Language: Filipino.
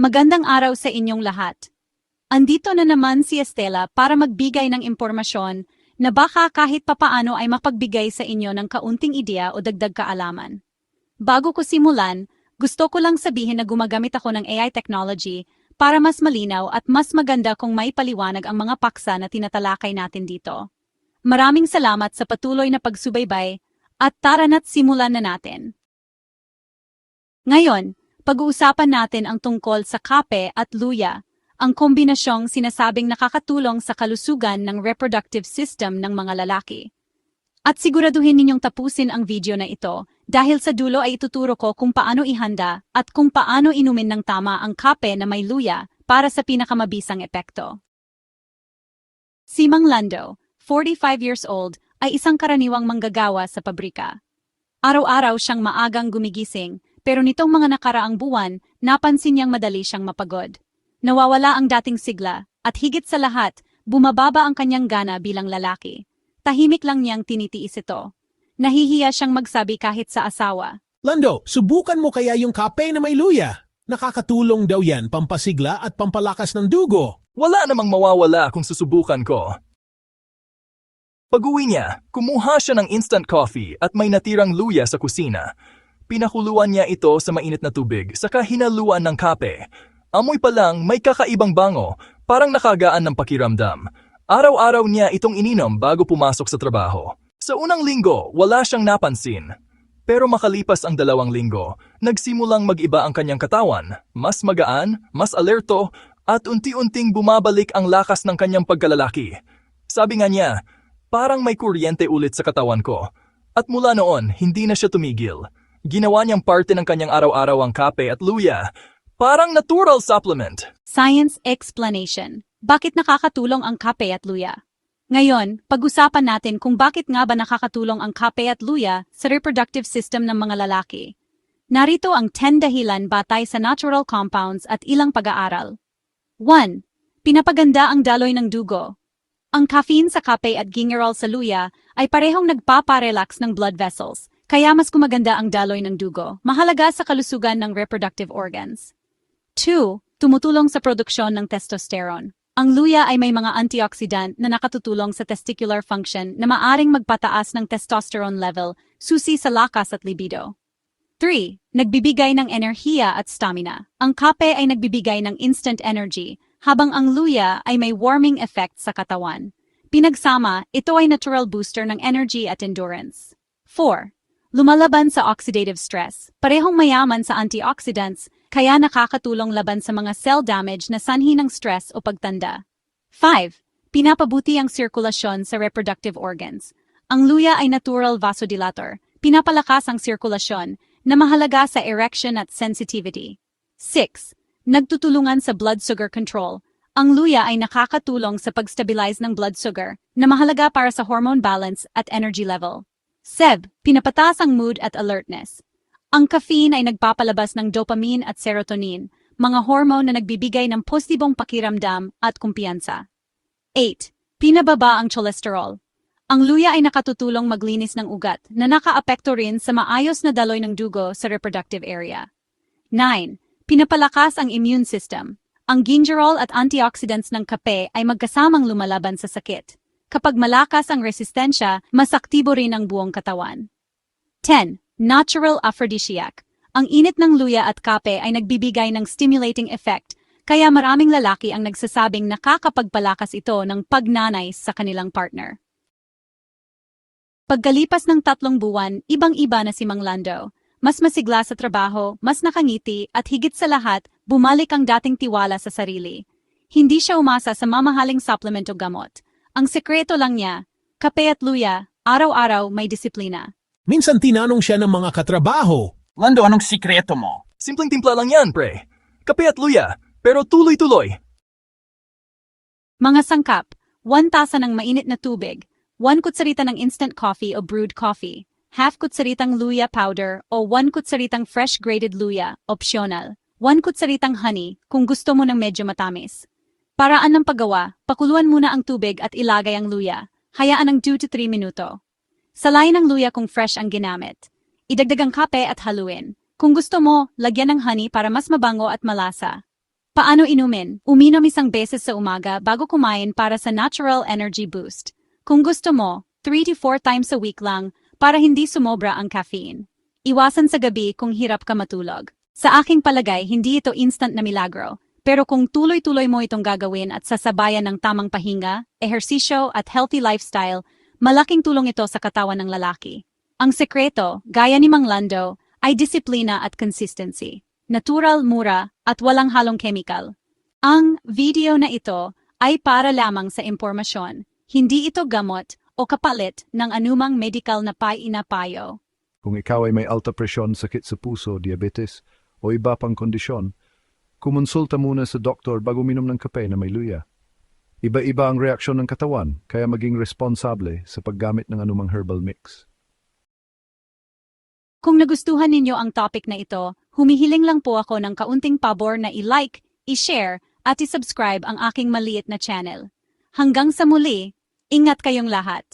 Magandang araw sa inyong lahat. Andito na naman si Estela para magbigay ng impormasyon na baka kahit papaano ay mapagbigay sa inyo ng kaunting ideya o dagdag kaalaman. Bago ko simulan, gusto ko lang sabihin na gumagamit ako ng AI technology para mas malinaw at mas maganda kung may paliwanag ang mga paksa na tinatalakay natin dito. Maraming salamat sa patuloy na pagsubaybay at tara na't simulan na natin. Ngayon, pag-uusapan natin ang tungkol sa kape at luya, ang kombinasyong sinasabing nakakatulong sa kalusugan ng reproductive system ng mga lalaki. At siguraduhin ninyong tapusin ang video na ito dahil sa dulo ay ituturo ko kung paano ihanda at kung paano inumin ng tama ang kape na may luya para sa pinakamabisang epekto. Si Mang Lando, 45 years old, ay isang karaniwang manggagawa sa pabrika. Araw-araw siyang maagang gumigising pero nitong mga nakaraang buwan, napansin niyang madali siyang mapagod. Nawawala ang dating sigla, at higit sa lahat, bumababa ang kanyang gana bilang lalaki. Tahimik lang niyang tinitiis ito. Nahihiya siyang magsabi kahit sa asawa. Lando, subukan mo kaya yung kape na may luya. Nakakatulong daw yan pampasigla at pampalakas ng dugo. Wala namang mawawala kung susubukan ko. Pag-uwi niya, kumuha siya ng instant coffee at may natirang luya sa kusina. Pinakuluan niya ito sa mainit na tubig, saka hinaluan ng kape. Amoy pa lang may kakaibang bango, parang nakagaan ng pakiramdam. Araw-araw niya itong ininom bago pumasok sa trabaho. Sa unang linggo, wala siyang napansin. Pero makalipas ang dalawang linggo, nagsimulang mag-iba ang kanyang katawan, mas magaan, mas alerto, at unti-unting bumabalik ang lakas ng kanyang pagkalalaki. Sabi nga niya, parang may kuryente ulit sa katawan ko. At mula noon, hindi na siya tumigil. Ginawa niyang parte ng kanyang araw-araw ang kape at luya. Parang natural supplement. Science Explanation Bakit nakakatulong ang kape at luya? Ngayon, pag-usapan natin kung bakit nga ba nakakatulong ang kape at luya sa reproductive system ng mga lalaki. Narito ang 10 dahilan batay sa natural compounds at ilang pag-aaral. 1. Pinapaganda ang daloy ng dugo. Ang caffeine sa kape at gingerol sa luya ay parehong nagpaparelax ng blood vessels, kaya mas gumaganda ang daloy ng dugo, mahalaga sa kalusugan ng reproductive organs. 2. Tumutulong sa produksyon ng testosterone. Ang luya ay may mga antioxidant na nakatutulong sa testicular function na maaring magpataas ng testosterone level, susi sa lakas at libido. 3. Nagbibigay ng enerhiya at stamina. Ang kape ay nagbibigay ng instant energy, habang ang luya ay may warming effect sa katawan. Pinagsama, ito ay natural booster ng energy at endurance. 4. Lumalaban sa oxidative stress. Parehong mayaman sa antioxidants, kaya nakakatulong laban sa mga cell damage na sanhi ng stress o pagtanda. 5. Pinapabuti ang sirkulasyon sa reproductive organs. Ang luya ay natural vasodilator, pinapalakas ang sirkulasyon na mahalaga sa erection at sensitivity. 6. Nagtutulungan sa blood sugar control. Ang luya ay nakakatulong sa pag-stabilize ng blood sugar na mahalaga para sa hormone balance at energy level. Seb, pinapataas ang mood at alertness. Ang caffeine ay nagpapalabas ng dopamine at serotonin, mga hormone na nagbibigay ng positibong pakiramdam at kumpiyansa. 8. Pinababa ang cholesterol. Ang luya ay nakatutulong maglinis ng ugat na nakaapekto rin sa maayos na daloy ng dugo sa reproductive area. 9. Pinapalakas ang immune system. Ang gingerol at antioxidants ng kape ay magkasamang lumalaban sa sakit. Kapag malakas ang resistensya, mas aktibo rin ang buong katawan. 10. Natural aphrodisiac. Ang init ng luya at kape ay nagbibigay ng stimulating effect, kaya maraming lalaki ang nagsasabing nakakapagpalakas ito ng pagnanay sa kanilang partner. Pagkalipas ng tatlong buwan, ibang-iba na si Mang Lando. Mas masigla sa trabaho, mas nakangiti, at higit sa lahat, bumalik ang dating tiwala sa sarili. Hindi siya umasa sa mamahaling supplement o gamot. Ang sekreto lang niya, kape at luya, araw-araw may disiplina. Minsan tinanong siya ng mga katrabaho. Lando, anong sikreto mo? Simpleng timpla lang yan, pre. Kape at luya, pero tuloy-tuloy. Mga sangkap, 1 tasa ng mainit na tubig, 1 kutsarita ng instant coffee o brewed coffee, half kutsaritang luya powder o 1 kutsaritang fresh grated luya, optional, 1 kutsaritang honey kung gusto mo ng medyo matamis. Paraan ng paggawa, pakuluan muna ang tubig at ilagay ang luya. Hayaan ng 2 to 3 minuto. Salayin ang luya kung fresh ang ginamit. Idagdag ang kape at haluin. Kung gusto mo, lagyan ng honey para mas mabango at malasa. Paano inumin? Uminom isang beses sa umaga bago kumain para sa natural energy boost. Kung gusto mo, 3 to 4 times a week lang para hindi sumobra ang caffeine. Iwasan sa gabi kung hirap ka matulog. Sa aking palagay, hindi ito instant na milagro. Pero kung tuloy-tuloy mo itong gagawin at sasabayan ng tamang pahinga, ehersisyo at healthy lifestyle, malaking tulong ito sa katawan ng lalaki. Ang sekreto, gaya ni Mang Lando, ay disiplina at consistency. Natural, mura, at walang halong chemical. Ang video na ito ay para lamang sa impormasyon. Hindi ito gamot o kapalit ng anumang medical na painapayo. Kung ikaw ay may alta presyon, sakit sa puso, diabetes, o iba pang kondisyon, kumonsulta muna sa doktor bago minom ng kape na may luya. Iba-iba ang reaksyon ng katawan, kaya maging responsable sa paggamit ng anumang herbal mix. Kung nagustuhan ninyo ang topic na ito, humihiling lang po ako ng kaunting pabor na i-like, i-share, at i-subscribe ang aking maliit na channel. Hanggang sa muli, ingat kayong lahat.